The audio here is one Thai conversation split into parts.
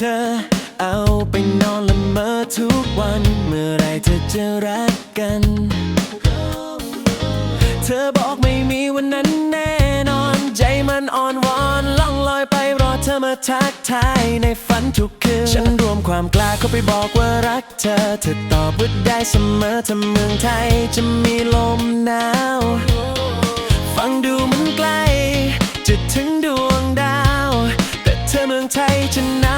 เธอ เอาไปนอนละเมอทุกวัน เมื่อไรเธอจะรักกัน เธอบอกไม่มีวันนั้นแน่นอน ใจมันอ่อนวอนล่องลอยไปรอเธอมาทักทายในฝันทุกคืน ฉันรวมความกล้าเข้าไปบอกว่ารักเธอ เธอตอบว่าได้เสมอถ้าเมืองไทยจะมีลมหนาว ฟังดูมันไกล จะถึงดวงดาว แต่เธอเมืองไทยจะหนาว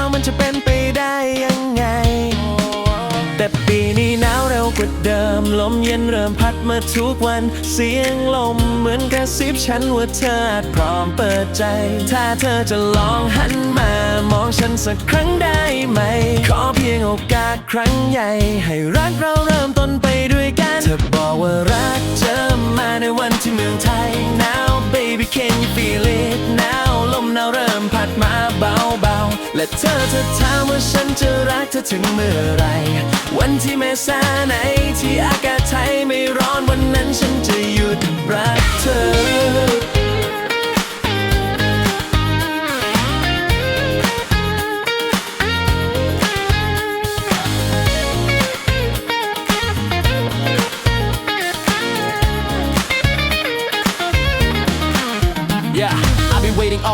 เดิมลมเย็นเริ่มพัดมาทุกวัน เสียงลมเหมือนกระซิบฉันว่าเธออาจพร้อมเปิดใจ ถ้าเธอจะลองหันมามองฉันสักครั้งได้ไหม ขอเพียงโอกาสครั้งใหญ่ ให้รักเราเริ่มต้นไปด้วยกัน เธอบอกว่ารักเจอมาในวันที่เมืองไทยหนาว baby can you feel it now ลมหนาวเริ่มพัดมาเบาๆ และเธอเธอถามว่าฉันจะรักเธอถึงเมื่อไร วันที่เมษาไหน อากาศไทยไม่ร้อนวันนั้นฉันจะหยุดรัก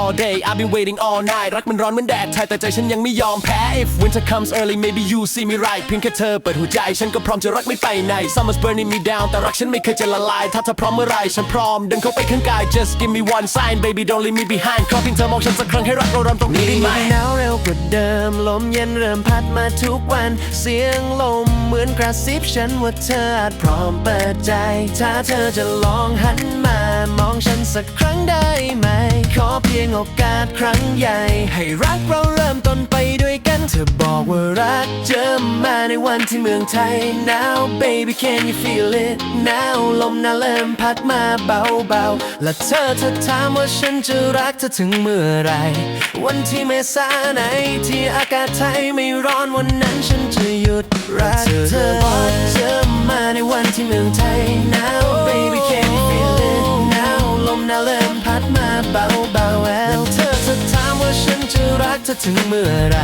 all day I've been waiting all night รักมันร้อนเหมือนแดดไทยแต่ใจฉันยังไม่ยอมแพ้ If winter comes early maybe you see me right เพียงแค่เธอเปิดหัวใจ ฉันก็พร้อมจะรักไม่ไปไหน Summer's burning me down แต่รักฉันไม่เคยจะละลาย ถ้าเธอพร้อมเมื่อไหรฉันพร้อมเดินเข้าไปข้างกาย Just give me one sign baby don't leave me behind ขอเพียงเธอมองฉันสักครั้งให้รักเราเริ่มตรงนี้ได้ไหมหนาวเร็วกว่าเดิมลมเย็นเริ่มพัดมาทุกวัน เสียงลมเหมือนกระซิบฉันว่าเธออาจพร้อมเปิดใจ ถ้าเธอจะลองหันมา มองฉันสักครั้งได้ไหม ขอเพียงโอกาสครั้งใหญ่ ให้รักเราเริ่มต้นไปด้วยกัน เธอบอกว่ารักเจอมาในวันที่เมืองไทย now baby can you feel it now ลมหนาวเริ่มพัดมาเบาๆ และเธอเธอถามว่าฉันจะรักเธอถึงเมื่อไร วันที่เมษาไหนที่อากาศไทยไม่ร้อนวันนั้นฉันจะหยุดรักเธอ มหนาวเริ่มพัดมาเบาๆแล้วเธอจะถามว่าฉันจะรักเธอถึงเมื่อไหร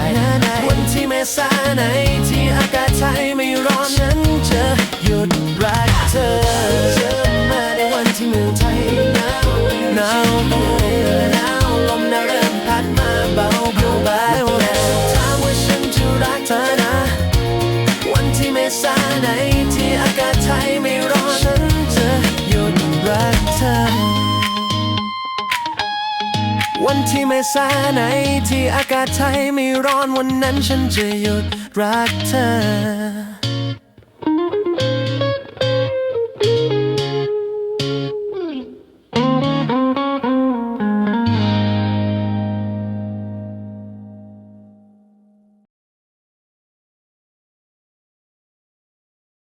วันที่เมษาไหนที่อากาศไทยไม่ร้อนฉันจะหยุดรักเธอเจอมาในวันที่เมืองไทยหนาวหนาว ที่ไม่สาไหนที่อากาศไทยไม่ร้อนวันนั้นฉันจะหยุดรักเธอ